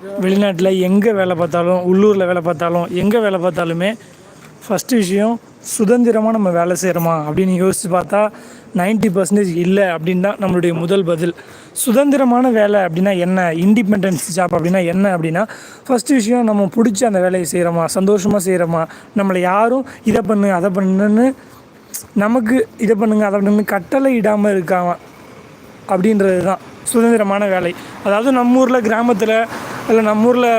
வெளிநாட்டில் எங்கே வேலை பார்த்தாலும் உள்ளூரில் வேலை பார்த்தாலும் எங்கே வேலை பார்த்தாலுமே ஃபஸ்ட்டு விஷயம் சுதந்திரமாக நம்ம வேலை செய்கிறோமா அப்படின்னு யோசித்து பார்த்தா 90% பர்சன்டேஜ் இல்லை அப்படின்னு தான் நம்மளுடைய முதல் பதில். சுதந்திரமான வேலை அப்படின்னா என்ன? இண்டிபெண்டன்ஸ் ஜாப் அப்படின்னா என்ன அப்படின்னா ஃபஸ்ட்டு விஷயம் நம்ம பிடிச்ச அந்த வேலையை செய்கிறோமா சந்தோஷமாக செய்கிறோமா நம்மளை யாரும் இதை பண்ணு அதை பண்ணுன்னு நமக்கு இதை பண்ணுங்க அதை பண்ணுங்க கட்டளை இடாமல் இருக்காம அப்படின்றது தான் சுதந்திரமான வேலை. அதாவது நம்ம ஊரில் கிராமத்தில் இல்லை நம்ம ஊரில்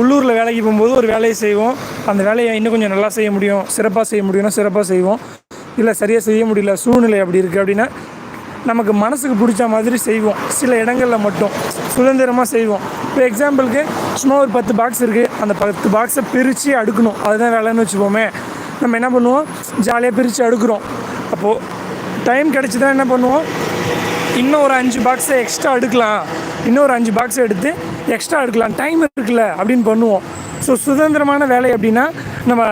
உள்ளூரில் வேலைக்கு போகும்போது ஒரு வேலையை செய்வோம். அந்த வேலையை இன்னும் கொஞ்சம் நல்லா செய்ய முடியும் சிறப்பாக செய்ய முடியும்னா சிறப்பாக செய்வோம். இல்லை சரியாக செய்ய முடியல சூழ்நிலை அப்படி இருக்குது அப்படின்னா நமக்கு மனசுக்கு பிடிச்ச மாதிரி செய்வோம். சில இடங்களில் மட்டும் சுதந்திரமாக செய்வோம். இப்போ எக்ஸாம்பிளுக்கு சும்மா ஒரு பத்து பாக்ஸ் இருக்குது அந்த பத்து பாக்ஸை பிரித்து அடுக்கணும். அதுதான் வேலைன்னு வச்சுப்போமே நம்ம என்ன பண்ணுவோம்? ஜாலியாக பிரித்து அடுக்கிறோம். அப்போது டைம் கிடச்சிதான் என்ன பண்ணுவோம்? இன்னும் ஒரு அஞ்சு பாக்ஸை எக்ஸ்ட்ரா அடுக்கலாம். இன்னும் ஒரு அஞ்சு பாக்ஸ் எடுத்து எக்ஸ்ட்ரா எடுக்கலாம் டைம் இருக்குல்ல அப்படின்னு பண்ணுவோம். ஸோ சுதந்திரமான வேலை அப்படின்னா நம்ம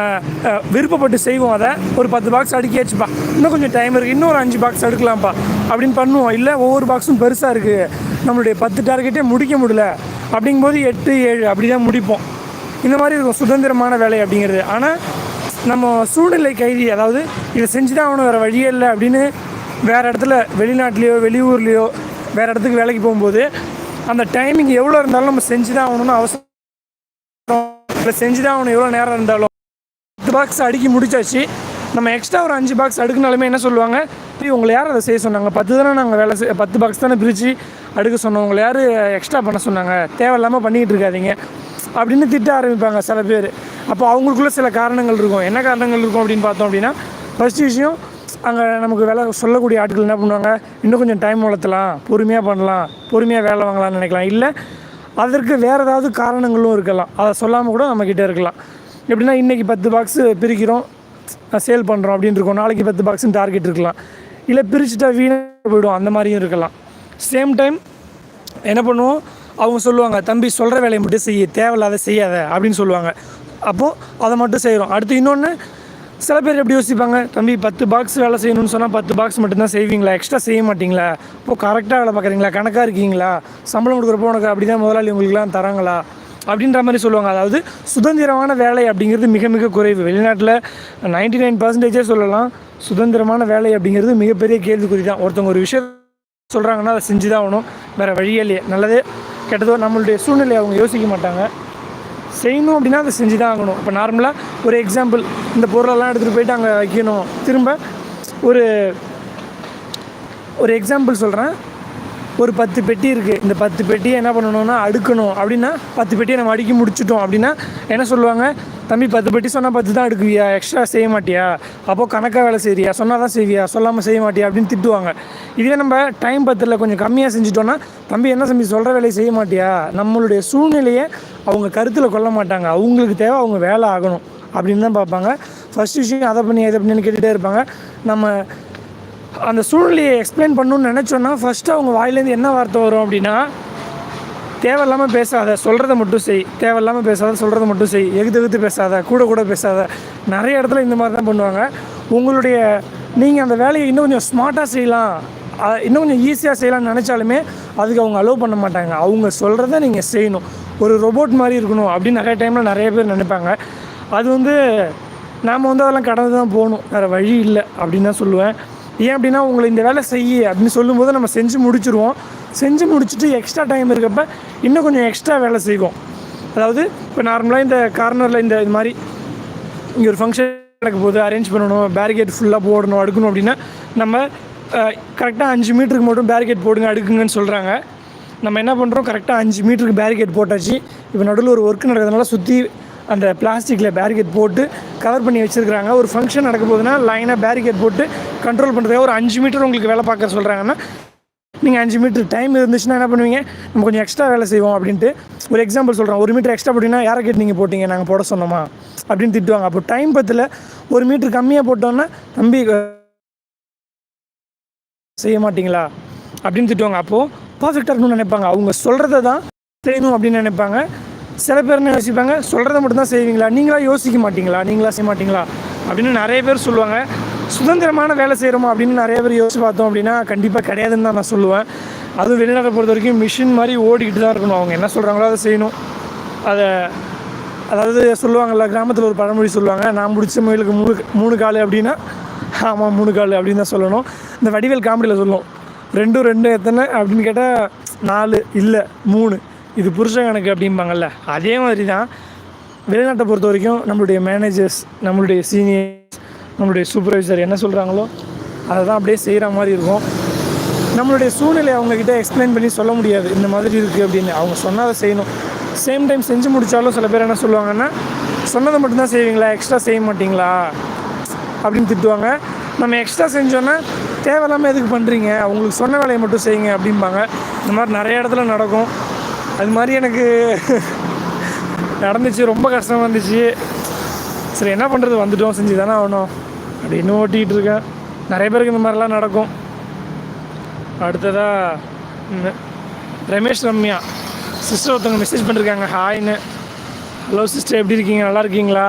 விருப்பப்பட்டு செய்வோம் அதை. ஒரு பத்து பாக்ஸ் அடுக்கியாச்சுப்பா இன்னும் கொஞ்சம் டைம் இருக்குது இன்னும் ஒரு அஞ்சு பாக்ஸ் எடுக்கலாம்ப்பா அப்படின்னு பண்ணுவோம். இல்லை ஒவ்வொரு பாக்ஸும் பெருசாக இருக்குது நம்மளுடைய பத்து டார்கெட்டே முடிக்க முடியல. அப்படிங்கும்போது எட்டு ஏழு அப்படி தான் முடிப்போம். இந்த மாதிரி இருக்கும். சுதந்திரமான வேலை அப்படிங்கிறது. ஆனால் நம்ம சூழ்நிலை கைதி அதாவது இதை செஞ்சு தான் ஆகணும் வேறு வழியே இல்லை அப்படின்னு வேறு இடத்துல வெளிநாட்டிலையோ வெளியூர்லேயோ வேறு இடத்துக்கு வேலைக்கு போகும்போது அந்த டைமிங் எவ்வளோ இருந்தாலும் நம்ம செஞ்சு தான் ஆகணும்னு அவசரம் இல்லை. செஞ்சு தான் ஆகணும். எவ்வளோ நேரம் இருந்தாலும். பத்து பாக்ஸ் அடுக்கி முடிச்சாச்சு. நம்ம எக்ஸ்ட்ரா ஒரு அஞ்சு பாக்ஸ் அடுக்குனாலுமே என்ன சொல்லுவாங்க? "டேய், உங்களை யார் அதை செய்ய சொன்னாங்க? பத்து தானே நாங்கள் வேலை செய் பத்து பாக்ஸ் தானே பிரித்து அடுக்க சொன்னோம். உங்களை யார் எக்ஸ்ட்ரா பண்ண சொன்னாங்க? தேவையில்லாமல் பண்ணிக்கிட்டு இருக்காதீங்க. அப்படின்னு திட்ட ஆரம்பிப்பாங்க சில பேர். அப்போ அவங்களுக்குள்ள சில காரணங்கள் இருக்கும். என்ன காரணங்கள் இருக்கும் அப்படின்னு பார்த்தோம் அப்படின்னா ஃபஸ்ட் விஷயம் அங்கே நமக்கு வேலை சொல்லக்கூடிய ஆட்கள் என்ன பண்ணுவாங்க? இன்னும் கொஞ்சம் டைம் வளர்த்தலாம். பொறுமையாக பண்ணலாம். பொறுமையாக வேலை வாங்கலாம்னு நினைக்கலாம். இல்லை அதற்கு வேறு ஏதாவது காரணங்களும் இருக்கலாம். அதை சொல்லாமல் கூட நம்மக்கிட்ட இருக்கலாம். எப்படின்னா இன்றைக்கி பத்து பாக்ஸு பிரிக்கிறோம். சேல் பண்ணுறோம் அப்படின்னு இருக்கோம். நாளைக்கு பத்து பாக்ஸுன்னு டார்கெட் இருக்கலாம். இல்லை பிரிச்சுட்டா வீணாக போயிடும். அந்த மாதிரியும் இருக்கலாம். சேம் டைம் என்ன பண்ணுவோம்? அவங்க சொல்லுவாங்க தம்பி சொல்கிற வேலையை மட்டும் செய்ய. தேவையில்லாத செய்யாத. அப்படின்னு சொல்லுவாங்க. அப்போது அதை மட்டும் செய்கிறோம் அடுத்து இன்னொன்று சில பேர் எப்படி யோசிப்பாங்க தம்பி பத்து பாக்ஸ் வேலை செய்யணும்னு சொன்னால் பத்து பாக்ஸ் மட்டும்தான் செய்வீங்களா? எக்ஸ்ட்ரா செய்ய மாட்டீங்களா? இப்போ கரெக்டாக வேலை பார்க்குறீங்களா? கணக்காக இருக்கீங்களா? சம்பளம் கொடுக்குறப்போ உனக்கு அப்படி தான் முதலாளி உங்களுக்குலாம் தராங்களா? அப்படின்ற மாதிரி சொல்லுவாங்க. அதாவது சுதந்திரமான வேலை அப்படிங்கிறது மிக மிக குறைவு. வெளிநாட்டில் நைன்டி நைன் பர்சன்டேஜே சொல்லலாம். சுதந்திரமான வேலை அப்படிங்கிறது மிகப்பெரிய கேள்விக்குறி தான். ஒருத்தவங்க ஒரு விஷயம் சொல்கிறாங்கன்னா அதை செஞ்சு தான் ஆகணும். வேறு வழியே இல்லையே. நல்லதே கெட்டதோ நம்மளுடைய சூழ்நிலையை அவங்க யோசிக்க மாட்டாங்க. செய்யணும் அப்படின்னா அதை செஞ்சு தான் ஆகணும். இப்போ நார்மலாக ஒரு எக்ஸாம்பிள் இந்த பொருளெல்லாம் எடுத்துகிட்டு போயிட்டு அங்கே வைக்கணும். திரும்ப ஒரு ஒரு எக்ஸாம்பிள் சொல்கிறேன் ஒரு பத்து பெட்டி இருக்குது இந்த பத்து பெட்டியை என்ன பண்ணணும்னா அடுக்கணும். அப்படின்னா பத்து பெட்டியை நம்ம அடுக்கி முடிச்சிட்டோம் அப்படின்னா என்ன சொல்லுவாங்க? தம்பி பத்து பெட்டி சொன்னால் பத்து தான் அடுக்குவியா? எக்ஸ்ட்ரா செய்ய மாட்டியா? அப்போது கணக்காக வேலை செய்வியா சொன்னால் தான் செய்வியா? சொல்லாமல் செய்ய மாட்டியா? அப்படின்னு திட்டுவாங்க. இதே நம்ம டைம் பத்தில் கொஞ்சம் கம்மியாக செஞ்சுட்டோன்னா தம்பி என்ன தம்பி சொல்கிற வேலையை செய்ய மாட்டியா? நம்மளுடைய சூழ்நிலையை அவங்க கருத்தில் கொள்ள மாட்டாங்க. அவங்களுக்கு தேவை அவங்க வேலை ஆகணும். அப்படின்னு தான் பார்ப்பாங்க. ஃபஸ்ட் விஷயம் அதை பண்ணி இதை பண்ணின்னு கேட்டுகிட்டே இருப்பாங்க. நம்ம அந்த சூழ்நிலையை எக்ஸ்பிளைன் பண்ணணும்னு நினச்சோன்னா ஃபஸ்ட்டு அவங்க வாயிலேருந்து என்ன வார்த்தை வரும் அப்படின்னா தேவையில்லாமல் பேசாத சொல்கிறத மட்டும் செய். தேவையில்லாமல் பேசாத சொல்கிறத மட்டும் செய். எகுத்து எகுத்து பேசாத கூட கூட பேசாத. நிறைய இடத்துல இந்த மாதிரி தான் பண்ணுவாங்க. உங்களுடைய நீங்கள் அந்த வேலையை இன்னும் கொஞ்சம் ஸ்மார்ட்டாக செய்யலாம். இன்னும் கொஞ்சம் ஈஸியாக செய்யலாம்னு நினச்சாலுமே அதுக்கு அவங்க அலோவ் பண்ண மாட்டாங்க. அவங்க சொல்கிறத நீங்கள் செய்யணும். ஒரு ரொபோட் மாதிரி இருக்கணும் அப்படின்னு நிறைய டைமில் நிறைய பேர் நினைப்பாங்க. அது வந்து நாம் வந்து அதெல்லாம் கடந்து தான் போகணும். வேறு வழி இல்லை அப்படின்னு தான் சொல்லுவேன். ஏன் அப்படின்னா உங்களை இந்த வேலை செய்ய அப்படின்னு சொல்லும்போது நம்ம செஞ்சு முடிச்சுருவோம். செஞ்சு முடிச்சுட்டு எக்ஸ்ட்ரா டைம் இருக்கப்ப இன்னும் கொஞ்சம் எக்ஸ்ட்ரா வேலை செய்வோம். அதாவது இப்போ நார்மலாக இந்த கார்னரில் இந்த இது மாதிரி இங்கே ஒரு ஃபங்க்ஷன் நடக்க போகுது அரேஞ்ச் பண்ணணும் பேரிகேட் ஃபுல்லாக போடணும் அடுக்கணும் அப்படின்னா நம்ம கரெக்டாக அஞ்சு மீட்டருக்கு மட்டும் பேரிகேட் போடுங்க அடுக்குங்கன்னு சொல்கிறாங்க நம்ம என்ன பண்ணுறோம் கரெக்டாக அஞ்சு மீட்டருக்கு பேரிகேட் போட்டாச்சு. இப்போ நடுவில் ஒரு ஒர்க் நடக்கிறதுனால சுற்றி அந்த பிளாஸ்டிக்கில் பேரிகேட் போட்டு கவர் பண்ணி வச்சுருக்காங்க ஒரு ஃபங்க்ஷன் நடக்க போகுதுன்னா லைனாக பேரிகேட் போட்டு கண்ட்ரோல் பண்ணுறதுக்காக ஒரு அஞ்சு மீட்டர் உங்களுக்கு வேலை பார்க்க சொல்கிறாங்கன்னா நீங்கள் அஞ்சு மீட்டர் டைம் இருந்துச்சுன்னா என்ன பண்ணுவீங்க? நம்ம கொஞ்சம் எக்ஸ்ட்ரா வேலை செய்வோம் அப்படின்ட்டு ஒரு எக்ஸாம்பிள் சொல்கிறேன் ஒரு மீட்டர் எக்ஸ்ட்ரா போட்டிங்கன்னா யாரை கேட்டு நீங்கள் போட்டிங்க நாங்கள் போட சொன்னோமா? அப்படின்னு திட்டுவாங்க. அப்போ டைம் பத்தில். ஒரு மீட்டர் கம்மியாக போட்டோன்னா தம்பி செய்ய மாட்டிங்களா? அப்படின்னு திட்டுவாங்க. அப்போது பர்ஃபெக்டாக இருக்கணும்னு நினைப்பாங்க. அவங்க சொல்கிறத தான் செய்யணும் அப்படின்னு நினைப்பாங்க. சில பேர் என்ன யோசிப்பாங்க சொல்கிறத மட்டும் தான் செய்வீங்களா? நீங்களா யோசிக்க மாட்டீங்களா? நீங்களா செய்ய மாட்டீங்களா? அப்படின்னு நிறைய பேர் சொல்லுவாங்க. சுதந்திரமான வேலை செய்கிறோமா அப்படின்னு நிறைய பேர் யோசிச்சு பார்த்தோம் அப்படின்னா கண்டிப்பாக கிடையாதுன்னு தான் நான் சொல்லுவேன். அதுவும் வெளிநாட்டை பொறுத்த வரைக்கும் மிஷின் மாதிரி ஓடிக்கிட்டு தான் இருக்கணும். அவங்க என்ன சொல்கிறாங்களோ அதை செய்யணும். அதை அதாவது சொல்லுவாங்கள்ல கிராமத்தில் ஒரு பழமொழி சொல்லுவாங்க நான் முடிச்ச முயலுக்கு மூணு மூணு கால் அப்படின்னா ஆமாம் மூணு கால் அப்படின்னு தான் சொல்லணும். இந்த வடிவேல் காமெடியில் சொல்லணும் ரெண்டும் ரெண்டு எத்தனை? அப்படின்னு கேட்டால் நாலு இல்லை மூணு. இது புருஷன் கணக்கு அப்படிம்பாங்கல்ல அதே மாதிரி தான் வெளிநாட்டை பொறுத்த வரைக்கும் நம்மளுடைய மேனேஜர்ஸ் நம்மளுடைய சீனியர்ஸ் நம்மளுடைய சூப்பர்வைசர் என்ன சொல்கிறாங்களோ அதை தான் அப்படியே செய்கிற மாதிரி இருக்கும். நம்மளுடைய சூழ்நிலை அவங்கக்கிட்ட எக்ஸ்பிளைன் பண்ணி சொல்ல முடியாது. இந்த மாதிரி இருக்குது அப்படின்னு அவங்க சொன்னதை செய்யணும். சேம் டைம் செஞ்சு முடித்தாலும் சில பேர் என்ன சொல்லுவாங்கன்னா சொன்னதை மட்டும்தான் செய்வீங்களா? எக்ஸ்ட்ரா செய்ய மாட்டிங்களா? அப்படின்னு திட்டுவாங்க. நம்ம எக்ஸ்ட்ரா செஞ்சோன்னா தேவையில்லாமல் எதுக்கு பண்ணுறீங்க அவங்களுக்கு சொன்ன வேலையை மட்டும் செய்யுங்க அப்படிம்பாங்க. இந்த மாதிரி நிறைய இடத்துல நடக்கும். அது மாதிரி எனக்கு நடந்துச்சு ரொம்ப கஷ்டமாக இருந்துச்சு. சரி என்ன பண்ணுறது வந்துட்டோம் செஞ்சு தானே ஆகணும் அப்படின்னு ஓட்டிகிட்டு இருக்கேன். நிறைய பேருக்கு இந்த மாதிரிலாம் நடக்கும். அடுத்ததாக ரமேஷ் ரம்யா. சிஸ்டர் ஒருத்தவங்க மெசேஜ் பண்ணிருக்காங்க. ஹாய்னு ஹலோ சிஸ்டர் எப்படி இருக்கீங்க? நல்லா இருக்கீங்களா?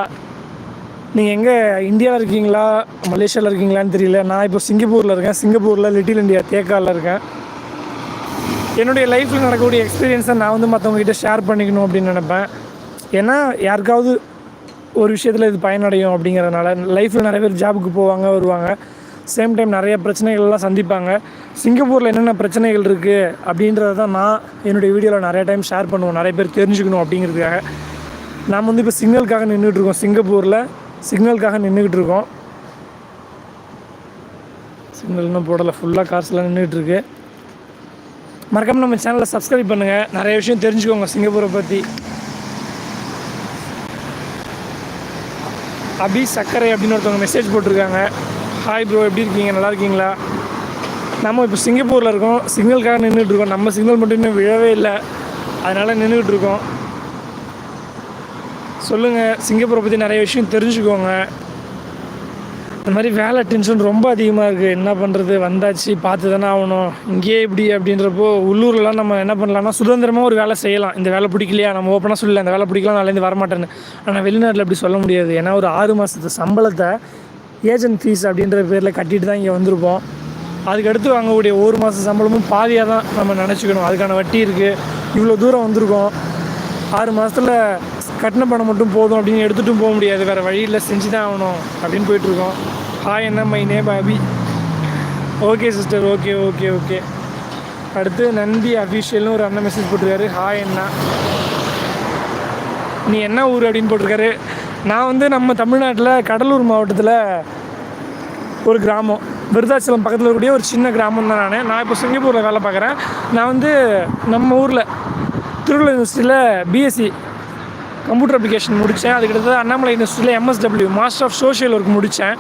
நீங்கள் எங்கே? இந்தியாவில் இருக்கீங்களா? மலேசியாவில் இருக்கீங்களான்னு தெரியல. நான் இப்போ சிங்கப்பூரில் இருக்கேன். சிங்கப்பூரில் லிட்டில் இந்தியா தேக்காவில் இருக்கேன். என்னுடைய லைஃப்பில் நடக்கக்கூடிய எக்ஸ்பீரியன்ஸை நான் வந்து மற்றவங்ககிட்ட ஷேர் பண்ணிக்கணும் அப்படின்னு நினைப்பேன். ஏன்னா யாருக்காவது ஒரு விஷயத்தில் இது பயனடையும் அப்படிங்கிறதுனால லைஃப்பில் நிறைய பேர் ஜாபுக்கு போவாங்க வருவாங்க. சேம் டைம் நிறைய பிரச்சனைகள்லாம் சந்திப்பாங்க. சிங்கப்பூரில் என்னென்ன பிரச்சனைகள் இருக்குது அப்படின்றத தான் நான் என்னுடைய வீடியோவில் நிறைய டைம் ஷேர் பண்ணுவோம் நிறைய பேர் தெரிஞ்சுக்கணும் அப்படிங்கிறதுக்காக. நாம் வந்து இப்போ சிக்னலுக்காக நின்றுட்டு இருக்கோம். சிங்கப்பூரில் சிக்னலுக்காக நின்றுக்கிட்டு இருக்கோம். சிக்னல் இன்னும் போடலை. ஃபுல்லாக காசுலாம் நின்றுட்டுருக்கு மறக்காமல் மறக்காம நம்ம சேனலை சப்ஸ்கிரைப் பண்ணுங்கள் நிறைய விஷயம் தெரிஞ்சுக்கோங்க சிங்கப்பூரை பற்றி அபி சக்கரை அப்படின்னு ஒருத்தவங்க மெசேஜ் போட்டிருக்காங்க. ஹாய் ப்ரோ எப்படி இருக்கீங்க? நல்லா இருக்கீங்களா? நம்ம இப்போ சிங்கப்பூரில் இருக்கோம். சிக்னலுக்காக நின்றுட்டு இருக்கோம் நம்ம சிக்னல் மட்டும் இன்னும் விழவே இல்லை. அதனால் நின்றுக்கிட்டு இருக்கோம் சொல்லுங்கள் சிங்கப்பூரை பற்றி நிறைய விஷயம் தெரிஞ்சுக்கோங்க. இந்த மாதிரி வேலை டென்ஷன் ரொம்ப அதிகமாக இருக்குது என்ன பண்ணுறது வந்தாச்சு பார்த்து தானே ஆகணும். இங்கேயே இப்படி அப்படின்றப்போ உள்ளூர்லலாம் நம்ம என்ன பண்ணலாம்னா சுதந்திரமாக ஒரு வேலை செய்யலாம். இந்த வேலை பிடிக்கலையா? நம்ம ஓப்பனாக சொல்லல இந்த வேலை பிடிக்கலாம் நாலேருந்து வரமாட்டேன்னு. ஆனால் வெளிநாட்டில் அப்படி சொல்ல முடியாது. ஏன்னா ஒரு ஆறு மாதத்து சம்பளத்தை ஏஜென்ட் ஃபீஸ் அப்படின்ற பேரில் கட்டிட்டு தான் இங்கே வந்திருப்போம். அதுக்கடுத்து வாங்கக்கூடிய ஒரு மாத சம்பளமும் பாதியாக தான் நம்ம நினச்சிக்கணும். அதுக்கான வட்டி இருக்குது இவ்வளோ தூரம் வந்திருக்கோம். ஆறு மாதத்தில் கட்டின பணம் மட்டும் போதும் அப்படின்னு எடுத்துகிட்டும் போக முடியாது. வேறு வழியில் செஞ்சு தான் ஆகணும் அப்படின்னு போயிட்டுருக்கோம். ஹாய் என்ன? My name Bobby okay sister okay okay okay அடுத்து நந்தி அஃபிஷியல்னு ஒரு அண்ணன் மெசேஜ் போட்டிருக்காரு. ஹாய் என்ன? நீ என்ன ஊர் அப்படின்னு போட்டிருக்காரு. நான் வந்து நம்ம தமிழ்நாட்டில் கடலூர் மாவட்டத்தில் ஒரு கிராமம். விருதாச்சலம் பக்கத்தில் இருக்கக்கூடிய ஒரு சின்ன கிராமம் தான் நான். நான் இப்போ சிங்கப்பூரில் வேலை பார்க்குறேன். நான் வந்து நம்ம ஊரில் திருவள்ளூர் யூனிவர்சிட்டியில் பிஎஸ்சி கம்ப்யூட்டர் அப்ளிகேஷன் முடித்தேன். அதுக்கடுத்து அண்ணாமலை யூனிவர்சிட்டியில் MSW master of social work முடித்தேன்.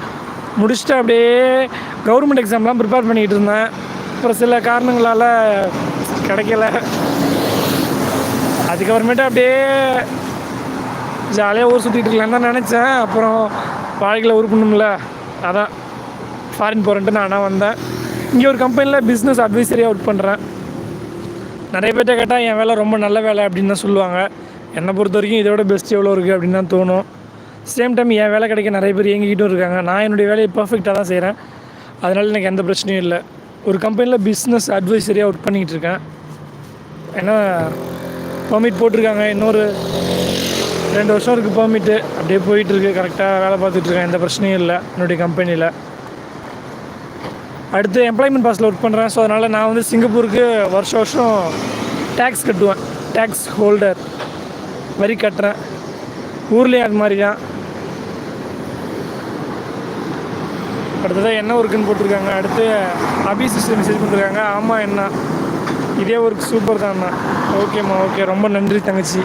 முடிச்சுட்டு அப்படியே கவர்மெண்ட் எக்ஸாம்லாம் ப்ரிப்பேர் பண்ணிகிட்டு இருந்தேன். அப்புறம் சில காரணங்களால் கிடைக்கல. அதுக்கப்புறமேட்டு அப்படியே ஜாலியாக ஊர் சுற்றிட்டு இருக்கலான்னு தான் நினச்சேன். அப்புறம் வாழ்க்கையில் உருப்பணும்ல அதான். ஃபாரின் போகிறேன்ட்டு நான் ஆனால் வந்தேன். இங்கே ஒரு கம்பெனியில் பிஸ்னஸ் அட்வைசரியாக ஒர்க் பண்ணுறேன் நிறைய பேர்கிட்ட கேட்டால் என் வேலை ரொம்ப நல்ல வேலை அப்படின்னு தான் சொல்லுவாங்க. என்னை பொறுத்த வரைக்கும் இதோட பெஸ்ட் எவ்வளோ இருக்குது அப்படின்னு தான் தோணும். சேம் டைம் என் வேலை கிடைக்க நிறைய பேர் இயங்கிக்கிட்டும் இருக்காங்க. நான் என்னுடைய வேலையை பர்ஃபெக்டாக தான் செய்கிறேன் அதனால் எனக்கு எந்த பிரச்சனையும் இல்லை. ஒரு கம்பெனியில் பிஸ்னஸ் அட்வைசரியாக ஒர்க் பண்ணிக்கிட்டு இருக்கேன். ஏன்னா பர்மிட் போட்டிருக்காங்க. இன்னொரு ரெண்டு வருஷம் இருக்குது பர்மிட்டு அப்படியே போயிட்டுருக்கு கரெக்டாக வேலை பார்த்துட்ருக்கேன் எந்த பிரச்சனையும் இல்லை. என்னுடைய கம்பெனியில் அடுத்து எம்ப்ளாய்மெண்ட் பாஸில் ஒர்க் பண்ணுறேன் ஸோ அதனால் நான் வந்து சிங்கப்பூருக்கு வருஷம் வருஷம் டேக்ஸ் கட்டுவேன். டேக்ஸ் ஹோல்டர் வரி கட்டுறேன். ஊர்லேயே அது மாதிரி தான் அடுத்ததாக என்ன ஒர்க்குன்னு போட்டிருக்காங்க. அடுத்து அபி சிஸ்டர் மெசேஜ் பண்ணிருக்காங்க ஆமாம் என்ன? இதே ஒர்க் சூப்பர் தான்ண்ணா ஓகேம்மா ஓகே ரொம்ப நன்றி தங்கச்சி.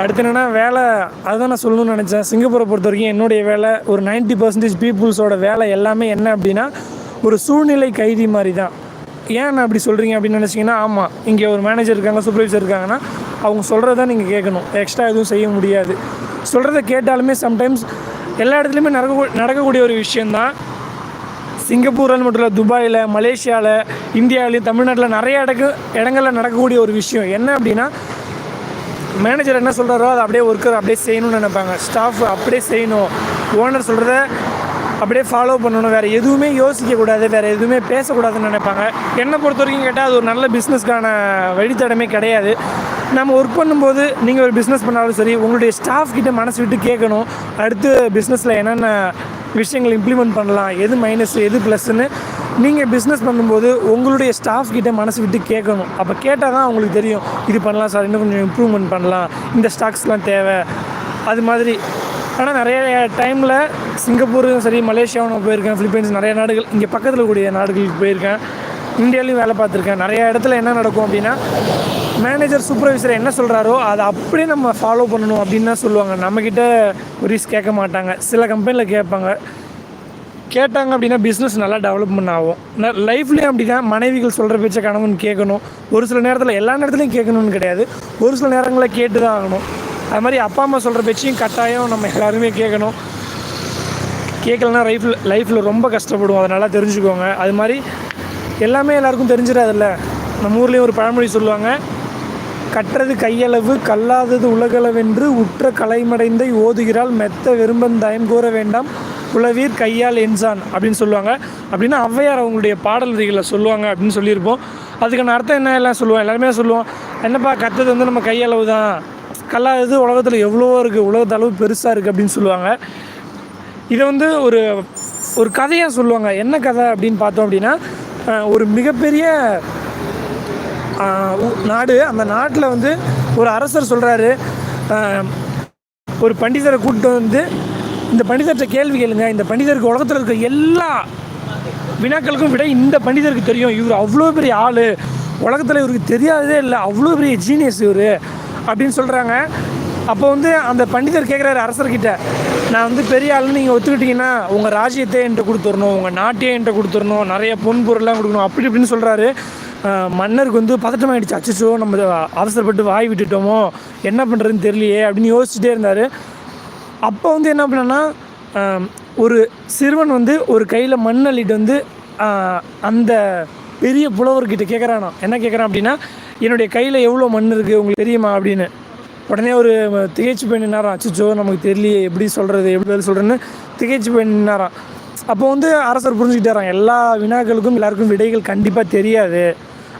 அடுத்து என்னென்னா வேலை அதுதான் நான் சொல்லணும்னு நினச்சேன். சிங்கப்பூரை பொறுத்த வரைக்கும் என்னுடைய வேலை ஒரு 90% பர்சன்டேஜ் பீப்புள்ஸோட வேலை எல்லாமே என்ன அப்படின்னா ஒரு சூழ்நிலை கைதி மாதிரி தான் ஏன் நான் அப்படி சொல்கிறீங்க அப்படின்னு நினச்சிங்கன்னா ஆமாம் இங்கே ஒரு மேனேஜர் இருக்காங்க சூப்பர்வைசர் இருக்காங்கன்னா அவங்க சொல்கிறத நீங்கள் கேட்கணும். எக்ஸ்ட்ரா எதுவும் செய்ய முடியாது. சொல்கிறத கேட்டாலுமே சம்டைம்ஸ் எல்லா இடத்துலையுமே நடக்க நடக்கக்கூடிய ஒரு விஷயந்தான் சிங்கப்பூரில் மட்டும் இல்லை துபாயில் மலேசியாவில் இந்தியாவிலையும் தமிழ்நாட்டில் நிறைய இடக்கு இடங்களில் நடக்கக்கூடிய ஒரு விஷயம். என்ன அப்படின்னா மேனேஜர் என்ன சொல்கிறாரோ அதை அப்படியே ஒர்க்கர் அப்படியே செய்யணும்னு நினைப்பாங்க. ஸ்டாஃப் அப்படியே செய்யணும். ஓனர் சொல்கிறத அப்படியே ஃபாலோ பண்ணணும். வேறு எதுவுமே யோசிக்கக்கூடாது. வேறு எதுவுமே பேசக்கூடாதுன்னு நினைப்பாங்க. என்னை பொறுத்த வரைக்கும் கேட்டால் அது ஒரு நல்ல பிஸ்னஸ்க்கான வழித்தடமே கிடையாது. நம்ம ஒர்க் பண்ணும்போது நீங்கள் ஒரு பிஸ்னஸ் பண்ணாலும் சரி உங்களுடைய ஸ்டாஃப் கிட்டே மனசு விட்டு கேட்கணும். அடுத்து பிஸ்னஸில் என்னென்ன விஷயங்கள் இம்ப்ளிமெண்ட் பண்ணலாம் எது மைனஸ் எது ப்ளஸ்ன்னு நீங்கள் பிஸ்னஸ் பண்ணும்போது உங்களுடைய ஸ்டாஃப் கிட்டே மனசு விட்டு கேட்கணும். அப்போ கேட்டால் தான் அவங்களுக்கு தெரியும். இது பண்ணலாம் சார் இன்னும் கொஞ்சம் இம்ப்ரூவ்மெண்ட் பண்ணலாம். இந்த ஸ்டாக்ஸ்லாம் தேவை. அது மாதிரி ஆனால் நிறைய டைமில் சிங்கப்பூரும் சரி மலேசியாவும் நான் போயிருக்கேன் ஃபிலிப்பைன்ஸ் நிறைய நாடுகள் இங்கே பக்கத்தில் கூடிய நாடுகளுக்கு போயிருக்கேன். இந்தியாலையும் வேலை பார்த்துருக்கேன். நிறைய இடத்துல என்ன நடக்கும் அப்படின்னா மேனேஜர் சூப்பர்வைசர் என்ன சொல்கிறாரோ அதை அப்படியே நம்ம ஃபாலோ பண்ணணும் அப்படின்னு தான் சொல்லுவாங்க. நம்மக்கிட்ட கொரிஸ் கேட்க மாட்டாங்க. சில கம்பெனியில் கேட்பாங்க. கேட்டாங்க அப்படின்னா பிஸ்னஸ் நல்லா டெவலப்மெண்ட் ஆகும். லைஃப்லேயும் அப்படி தான் மனைவிகள் சொல்கிற பேச்சை கணவன் கேட்கணும். ஒரு சில நேரத்தில் எல்லா நேரத்துலையும் கேட்கணும்னு கிடையாது. ஒரு சில நேரங்களில் கேட்டு தான் ஆகணும். அது மாதிரி அப்பா அம்மா சொல்கிற பேச்சையும் கட்டாயம் நம்ம எல்லாருமே கேட்கணும். கேட்கலன்னா லைஃப்பில் லைஃப்பில் ரொம்ப கஷ்டப்படுவோம். அதை நல்லா தெரிஞ்சுக்கோங்க. அது மாதிரி எல்லாமே எல்லாருக்கும் தெரிஞ்சிடாதுல்ல? நம்ம ஊர்லேயும் ஒரு பழமொழி சொல்லுவாங்க கற்றது கையளவு கல்லாதது உலகளவென்று உற்ற கலைமடைந்தை ஓதுகிறாள் மெத்த விரும்பந்தயம் கூற வேண்டாம் உளவீர் கையால் என்சான் அப்படின்னு சொல்லுவாங்க. அப்படின்னா ஔவையார் அவங்களுடைய பாடல் வரிகளை சொல்லுவாங்க அப்படின்னு சொல்லியிருப்போம். அதுக்கான அர்த்தம் என்ன? எல்லாம் சொல்லுவோம். எல்லாருமே சொல்லுவோம். என்னப்பா கற்றது வந்து நம்ம கையளவு தான் கல்லா இது உலகத்தில் எவ்வளவோ இருக்குது உலகத்தளவு அளவு பெருசாக இருக்குது அப்படின்னு சொல்லுவாங்க. இதை வந்து ஒரு ஒரு கதையாக சொல்லுவாங்க. என்ன கதை அப்படின்னு பார்த்தோம் அப்படின்னா ஒரு மிகப்பெரிய நாடு. அந்த நாட்டில் வந்து ஒரு அரசர் சொல்கிறாரு ஒரு பண்டிதரை கூப்பிட்டு வந்து இந்த பண்டிதர்கிட்ட கேள்வி கேளுங்க. இந்த பண்டிதருக்கு உலகத்தில் இருக்க எல்லா வினாக்களுக்கும் விட இந்த பண்டிதருக்கு தெரியும். இவர் அவ்வளோ பெரிய ஆள். உலகத்தில் இவருக்கு தெரியாததே இல்லை. அவ்வளோ பெரிய ஜீனியஸ் இவர். அப்படின்னு சொல்கிறாங்க அப்போ வந்து அந்த பண்டிதர் கேட்குறாரு அரசர்கிட்ட நான் வந்து பெரிய ஆளுன்னு நீங்கள் ஒத்துக்கிட்டீங்கன்னா உங்கள் ராஜ்யத்தை என்கிட்ட கொடுத்துடணும் உங்கள் நாட்டையே என்கிட்ட கொடுத்துடணும் நிறைய பொன் பொருள்லாம் கொடுக்கணும் அப்படி இப்படின்னு சொல்கிறாரு மன்னருக்கு வந்து பதட்டமாயிடுச்சு அச்சச்சோ நம்ம அவசரப்பட்டு வாய் விட்டுட்டோமோ என்ன பண்ணுறதுன்னு தெரியலையே அப்படின்னு யோசிச்சுட்டே இருந்தார். அப்போ வந்து என்ன பண்ணேன்னா ஒரு சிறுவன் வந்து ஒரு கையில் மண் அள்ளிட்டு வந்து அந்த பெரிய புலவர்கிட்ட கேட்குறானோ என்ன கேட்குறான் அப்படின்னா என்னுடைய கையில் எவ்வளோ மண் இருக்குது உங்களுக்கு தெரியுமா அப்படின்னு. உடனே ஒரு திகைச்சு போய் நின்னாராம். அச்சச்சோ நமக்கு தெரியலையே எப்படி சொல்கிறது எப்படி பதில் சொல்கிறேன்னு திகைச்சு போய் நின்னாராம். அப்போ வந்து அரசர் புரிஞ்சுக்கிட்டாராம். எல்லா வினாக்களுக்கும் எல்லாருக்கும் விடைகள் கண்டிப்பாக தெரியாது.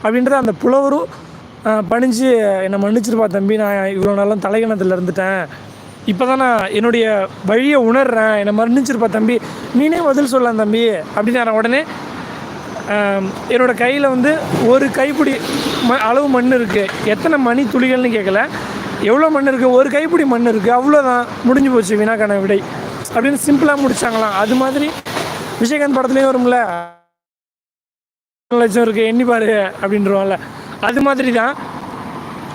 அப்படின்றத அந்த புலவரும் பணிஞ்சு என்னை மன்னிச்சிருப்பா தம்பி. நான் இவ்வளோ நாளும் தலைகணத்தில் இருந்துட்டேன். இப்போ தான் நான் என்னுடைய வழியை உணர்றேன். என்னை மன்னிச்சிருப்பா தம்பி. நீனே பதில் சொல்லலாம் தம்பி. அப்படின்னு உடனே என்னோட கையில் வந்து ஒரு கைப்பிடி ம அளவு மண் இருக்குது எத்தனை மணி துளிகள்னு கேட்கல எவ்வளோ மண் இருக்குது ஒரு கைப்பிடி மண் இருக்குது அவ்வளோதான் முடிஞ்சு போச்சு வினாக்கான விடை. அப்படின்னு சிம்பிளாக முடிச்சாங்களாம். அது மாதிரி விஜயகாந்த் படத்துலேயும் வரும்ல? லட்சம் இருக்குது எண்ணி பாரு அப்படின்றவான்ல அது மாதிரி தான்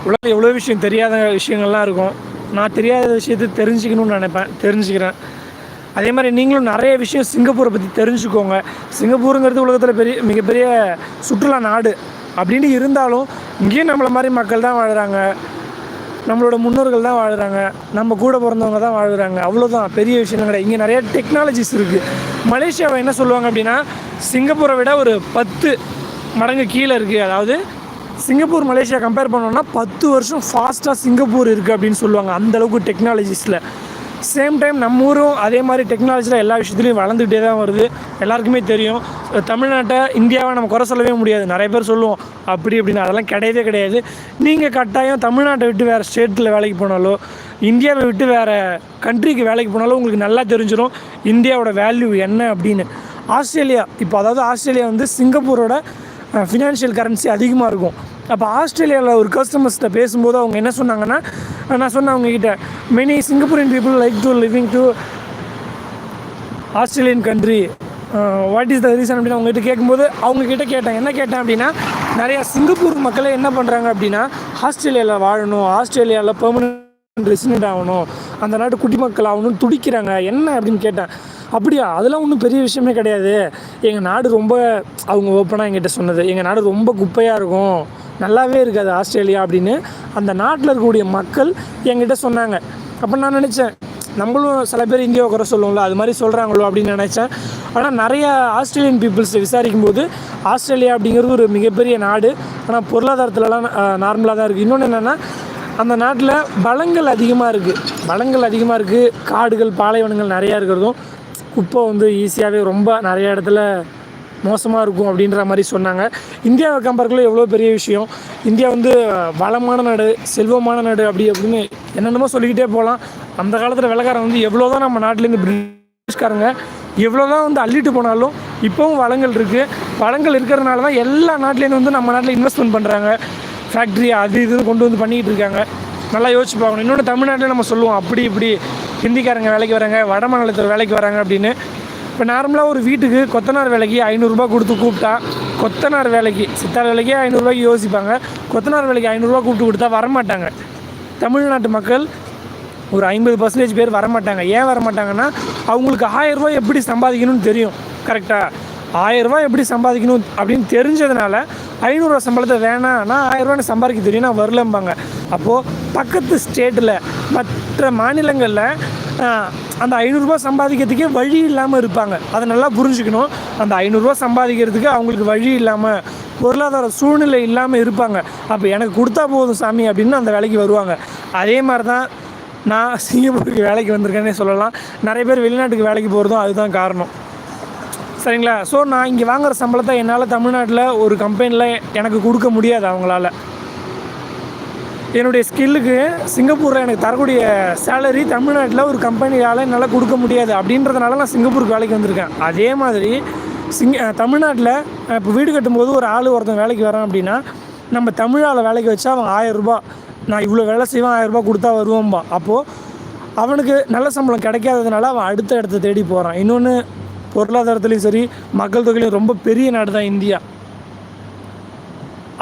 உலக எவ்வளோ விஷயம் தெரியாத விஷயங்கள்லாம் இருக்கும். நான் தெரியாத விஷயத்தை தெரிஞ்சுக்கணும்னு நினைப்பேன். தெரிஞ்சுக்கிறேன். அதே மாதிரி நீங்களும் நிறைய விஷயம் சிங்கப்பூரை பற்றி தெரிஞ்சுக்கோங்க. சிங்கப்பூருங்கிறது உலகத்தில் பெரிய மிகப்பெரிய சுற்றுலா நாடு அப்படின்னு இருந்தாலும் இங்கேயும் நம்மளை மாதிரி மக்கள் தான் வாழ்கிறாங்க நம்மளோட முன்னோர்கள் தான் வாழ்கிறாங்க நம்ம கூட பிறந்தவங்க தான் வாழ்கிறாங்க அவ்வளோதான் பெரிய விஷயம் கிடையாது. இங்கே நிறைய டெக்னாலஜிஸ் இருக்குது மலேசியாவை என்ன சொல்லுவாங்க அப்படின்னா சிங்கப்பூரை விட ஒரு பத்து மடங்கு கீழே இருக்குது அதாவது சிங்கப்பூர் மலேசியா கம்பேர் பண்ணோம்னா பத்து வருஷம் ஃபாஸ்ட்டாக சிங்கப்பூர் இருக்குது அப்படின்னு சொல்லுவாங்க. அந்தளவுக்கு டெக்னாலஜிஸில் சேம் டைம் நம்ம ஊரும் அதே மாதிரி டெக்னாலஜியில் எல்லா விஷயத்துலையும் வளர்ந்துக்கிட்டே தான் வருது. எல்லாருக்குமே தெரியும். தமிழ்நாட்டை இந்தியாவை நம்ம குறை சொல்லவே முடியாது. நிறைய பேர் சொல்லுவோம் அப்படி இப்படின்னு. அதெல்லாம் கிடையவே கிடையாது. நீங்கள் கட்டாயம் தமிழ்நாட்டை விட்டு வேறு ஸ்டேட்டில் வேலைக்கு போனாலோ இந்தியாவை விட்டு வேறு கண்ட்ரிக்கு வேலைக்கு போனாலும் உங்களுக்கு நல்லா தெரிஞ்சிடும் இந்தியாவோட வேல்யூ என்ன அப்படின்னு. ஆஸ்திரேலியா இப்போ அதாவது ஆஸ்திரேலியா வந்து சிங்கப்பூரோட ஃபினான்ஷியல் கரன்சி அதிகமாக இருக்கும். அப்போ ஆஸ்திரேலியாவில் ஒரு கஸ்டமர்ஸ்கிட்ட பேசும்போது அவங்க என்ன சொன்னாங்கன்னா நான் சொன்னேன் அவங்கக்கிட்ட many Singaporean people like to living to Australian country what is the reason அப்படின்னு அவங்ககிட்ட கேட்கும்போது அவங்கக்கிட்ட கேட்டேன். என்ன கேட்டேன் அப்படின்னா நிறையா சிங்கப்பூர் மக்களே என்ன பண்ணுறாங்க அப்படின்னா ஆஸ்திரேலியாவில் வாழணும் ஆஸ்திரேலியாவில் பெர்மனன்ட் ரெசிடென்ட் ஆகணும் அந்த நாட்டு குடிமக்கள் ஆகணும்னு துடிக்கிறாங்க. என்ன அப்படின்னு கேட்டேன். அப்படியா? அதெல்லாம் ஒன்றும் பெரிய விஷயமே கிடையாது. எங்கள் நாடு ரொம்ப அவங்க ஓப்பனாக எங்கிட்ட சொன்னது. எங்கள் நாடு ரொம்ப குப்பையாக இருக்கும். நல்லாவே இருக்காது ஆஸ்திரேலியா அப்படின்னு அந்த நாட்டில் இருக்கக்கூடிய மக்கள் என்கிட்ட சொன்னாங்க. அப்போ நான் நினச்சேன் நம்மளும் சில பேர் இங்கே குறை சொல்லுவோம்ல அது மாதிரி சொல்கிறாங்களோ அப்படின்னு நினச்சேன். ஆனால் நிறைய ஆஸ்திரேலியன் பீப்புள்ஸ் விசாரிக்கும் போது ஆஸ்திரேலியா அப்படிங்கிறது ஒரு மிகப்பெரிய நாடு. ஆனால் பொருளாதாரத்துலலாம் நார்மலாக தான் இருக்குது இன்னொன்று என்னென்னா அந்த நாட்டில் வளங்கள் அதிகமாக இருக்குது வளங்கள் அதிகமாக இருக்குது காடுகள் பாலைவனங்கள் நிறையா இருக்கிறதும் குப்பை வந்து ஈஸியாகவே ரொம்ப நிறைய இடத்துல மோசமாக இருக்கும் அப்படின்ற மாதிரி சொன்னாங்க. இந்தியாவை கம்பேர்க்குள்ள எவ்வளோ பெரிய விஷயம். இந்தியா வந்து வளமான நாடு செல்வமான நாடு அப்படி அப்படின்னு என்னென்னமோ சொல்லிக்கிட்டே போகலாம் அந்த காலத்தில் வெள்ளக்காரன் வந்து எவ்வளோ தான் நம்ம நாட்டிலேருந்து பிரிட்டிஷ்காரங்க எவ்வளோ தான் வந்து அள்ளிட்டு போனாலும் இப்போவும் வளங்கள் இருக்குது வளங்கள் இருக்கிறதுனால தான் எல்லா நாட்டிலேருந்து வந்து நம்ம நாட்டில் இன்வெஸ்ட்மெண்ட் பண்ணுறாங்க ஃபேக்ட்ரி அது இது கொண்டு வந்து பண்ணிக்கிட்டு இருக்காங்க. நல்லா யோசிச்சு பார்க்கணும். இன்னொன்று தமிழ்நாட்டில் நம்ம சொல்லுவோம் அப்படி இப்படி ஹிந்திக்காரங்க வேலைக்கு வராங்க வட மாநிலத்தில் வேலைக்கு வராங்க அப்படின்னு. இப்போ நார்மலாக ஒரு வீட்டுக்கு கொத்தனார் வேலைக்கு ஐநூறுரூபா கொடுத்து கூப்பிட்டா கொத்தனார் வேலைக்கு சித்தார் வேலைக்கே ஐநூறுரூவாய்க்கு யோசிப்பாங்க. கொத்தனார் வேலைக்கு ஐநூறுரூவா கூப்பிட்டு கொடுத்தா வரமாட்டாங்க. தமிழ்நாட்டு மக்கள் ஒரு ஐம்பது பர்சன்டேஜ் பேர் வரமாட்டாங்க. ஏன் வரமாட்டாங்கன்னா அவங்களுக்கு ஆயிரரூபா எப்படி சம்பாதிக்கணும்னு தெரியும். கரெக்டாக ஆயிரரூபா எப்படி சம்பாதிக்கணும் அப்படின்னு தெரிஞ்சதுனால ஐநூறுரூவா சம்பளத்தை வேணாம் நான் ஆயிரரூவா சம்பாதிக்க தெரியும் நான் வரலம்பாங்க. அப்போது பக்கத்து ஸ்டேட்டில் மற்ற மாநிலங்களில் அந்த ஐநூறுரூவா சம்பாதிக்கிறதுக்கே வழி இல்லாமல் இருப்பாங்க. அதை நல்லா புரிஞ்சுக்கணும். அந்த ஐநூறுரூவா சம்பாதிக்கிறதுக்கு அவங்களுக்கு வழி இல்லாமல் பொருளாதார சூழ்நிலை இல்லாமல் இருப்பாங்க. அப்போ எனக்கு கொடுத்தா போதும் சாமி அப்படின்னு அந்த வேலைக்கு வருவாங்க. அதே மாதிரி தான் நான் சிங்கப்பூருக்கு வேலைக்கு வந்திருக்கேனே சொல்லலாம். நிறைய பேர் வெளிநாட்டுக்கு வேலைக்கு போகிறதும் அதுதான் காரணம். சரிங்களா? ஸோ நான் இங்கே வாங்குற சம்பளத்தை என்னால் தமிழ்நாட்டில் ஒரு கம்பெனியில் எனக்கு கொடுக்க முடியாது அவங்களால. என்னுடைய ஸ்கில்லுக்கு சிங்கப்பூரில் எனக்கு தரக்கூடிய சேலரி தமிழ்நாட்டில் ஒரு கம்பெனியால் என்னால் கொடுக்க முடியாது. அப்படின்றதுனால நான் சிங்கப்பூருக்கு வேலைக்கு வந்திருக்கேன். அதே மாதிரி சிங்க தமிழ்நாட்டில் இப்போ வீடு கட்டும்போது ஒரு ஆள் ஒருத்தன் வேலைக்கு வரான் அப்படின்னா நம்ம தமிழால் வேலைக்கு வச்சா அவன் ஆயிரரூபா நான் இவ்வளோ வேலை செய்வேன் ஆயிரரூபா கொடுத்தா வருவோம்பா அப்போது அவனுக்கு நல்ல சம்பளம் கிடைக்காததுனால அவன் அடுத்த இடத்த தேடி போகிறான் இன்னொன்று பொருளாதாரத்துலேயும் சரி மக்கள் தொகையிலையும் ரொம்ப பெரிய நாடு தான் இந்தியா.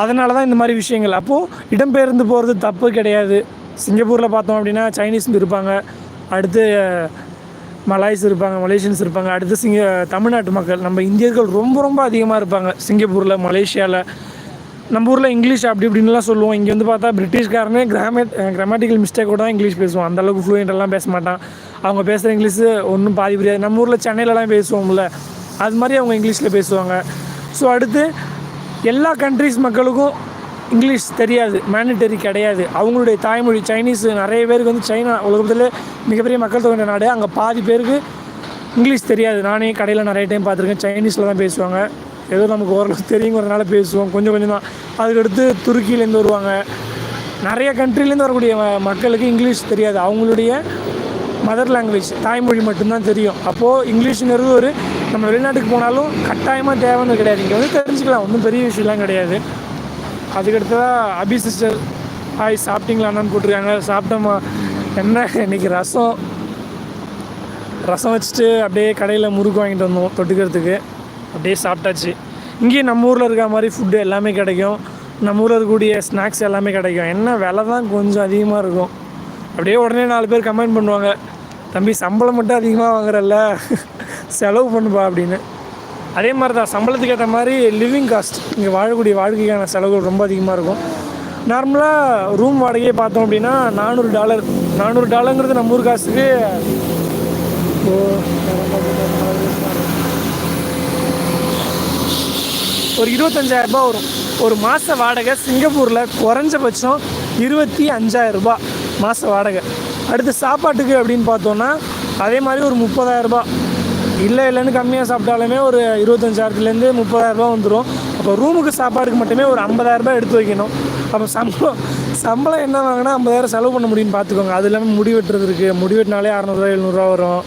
அதனால தான் இந்த மாதிரி விஷயங்கள். அப்போது இடம்பெயர்ந்து போகிறது தப்பு கிடையாது. சிங்கப்பூரில் பார்த்தோம் அப்படின்னா சைனீஸ் இருப்பாங்க. அடுத்து மலாய்ஸ் இருப்பாங்க மலேசியன்ஸ் இருப்பாங்க. அடுத்து சிங்க தமிழ்நாட்டு மக்கள். நம்ம இந்தியர்கள் ரொம்ப ரொம்ப அதிகமாக இருப்பாங்க. சிங்கப்பூரில் மலேசியாவில் நம்ம ஊரில் இங்கிலீஷ் அப்படி இப்படின்லாம் சொல்லுவோம். இங்கே வந்து பார்த்தா பிரிட்டிஷ்காரனே கிராமட் கிராமட்டிக்கல் மிஸ்டேக்கோட தான் இங்கிலீஷ் பேசுவோம் அந்தளவுக்கு ஃப்ளூயண்ட்டெல்லாம் எல்லாம் பேச மாட்டான். அவங்க பேசுகிற இங்கிலீஷு ஒன்றும் பாதி புரியாது. நம்ம ஊரில் சென்னையிலலாம் பேசுவோம்ல. அது மாதிரி அவங்க இங்கிலீஷில் பேசுவாங்க. ஸோ அடுத்து எல்லா கண்ட்ரிஸ் மக்களுக்கும் இங்கிலீஷ் தெரியாது. மேண்டட்டரி கிடையாது. அவங்களுடைய தாய்மொழி சைனீஸ் நிறைய பேருக்கு வந்து சைனா உலகத்தில் மிகப்பெரிய மக்கள் தொகை நாடு. அங்கே பாதி பேருக்கு இங்கிலீஷ் தெரியாது. நானே கடையில் நிறைய டைம் பார்த்துருக்கேன். சைனீஸில் தான் பேசுவாங்க. ஏதோ நமக்கு ஓரளவுக்கு தெரியுங்கிறதுனால பேசுவோம். கொஞ்சம் கொஞ்சம். தான் அதுக்கடுத்து துருக்கியிலேருந்து வருவாங்க. நிறைய கண்ட்ரிலேருந்து வரக்கூடிய மக்களுக்கு இங்கிலீஷ் தெரியாது. அவங்களுடைய மதர் லாங்குவேஜ் தாய்மொழி மட்டும்தான் தெரியும். அப்போது இங்கிலீஷுங்கிறது ஒரு நம்ம வெளிநாட்டுக்கு போனாலும் கட்டாயமாக தேவைன்னு கிடையாது. இங்கே வந்து தெரிஞ்சுக்கலாம். ஒன்றும் பெரிய விஷயம்லாம் கிடையாது. அதுக்கடுத்ததாக அபி சிஸ்டர் ஹாய் சாப்பிட்டீங்களான்னு அண்ணான்னு போட்டிருக்காங்க. சாப்பிட்டோமா? என்ன? இன்னைக்கு ரசம். ரசம் வச்சுட்டு அப்படியே கடையில் முறுக்கு வாங்கிட்டு வந்தோம் தொட்டுக்கிறதுக்கு. அப்படியே சாப்பிட்டாச்சு. இங்கேயும் நம்ம ஊரில் இருக்க மாதிரி ஃபுட்டு எல்லாமே கிடைக்கும். நம்ம ஊரில் இருக்கக்கூடிய ஸ்நாக்ஸ் எல்லாமே கிடைக்கும். என்ன விலை தான் கொஞ்சம் அதிகமாக இருக்கும். அப்படியே உடனே நாலு பேர் கமெண்ட் பண்ணுவாங்க. தம்பி சம்பளம் மட்டும் அதிகமாக வாங்குறல்ல? செலவு பண்ணுப்பா அப்படின்னு. அதே மாதிரி தான் சம்பளத்துக்கு ஏற்ற மாதிரி லிவிங் காஸ்ட் இங்கே வாழக்கூடிய வாழ்க்கைக்கான செலவுகள் ரொம்ப அதிகமாக இருக்கும். நார்மலாக ரூம் வாடகையே பார்த்தோம் அப்படின்னா நானூறு டாலர் நானூறு டாலருங்கிறது நம்ம ஊர் காசுக்கு ஒரு இருபத்தஞ்சாயிரம் ரூபாய் வரும். ஒரு மாத வாடகை சிங்கப்பூரில் குறைஞ்சபட்சம் இருபத்தி அஞ்சாயிரம் ரூபாய் மாத வாடகை. அடுத்து சாப்பாட்டுக்கு அப்படின்னு பார்த்தோன்னா அதே மாதிரி ஒரு முப்பதாயிரம் ரூபாய். இல்லை இல்லைன்னு கம்மியாக சாப்பிட்டாலுமே ஒரு இருபத்தஞ்சாயிரத்துலேருந்து முப்பதாயிரம் ரூபாய் வந்துடும் அப்போ ரூமுக்கு சாப்பாடுக்கு மட்டுமே ஒரு ஐம்பதாயிரம் ரூபாய் எடுத்து வைக்கணும். அப்போ சம்பளம் சம்பளம் என்ன வாங்கினா ஐம்பதாயிரம் செலவு பண்ண முடியும்னு பார்த்துக்கோங்க. அது இல்லாமல் முடி வெட்டுறது இருக்குது முடி வெட்டினாலே அறநூறுவா எழுநூறுவா வரும்.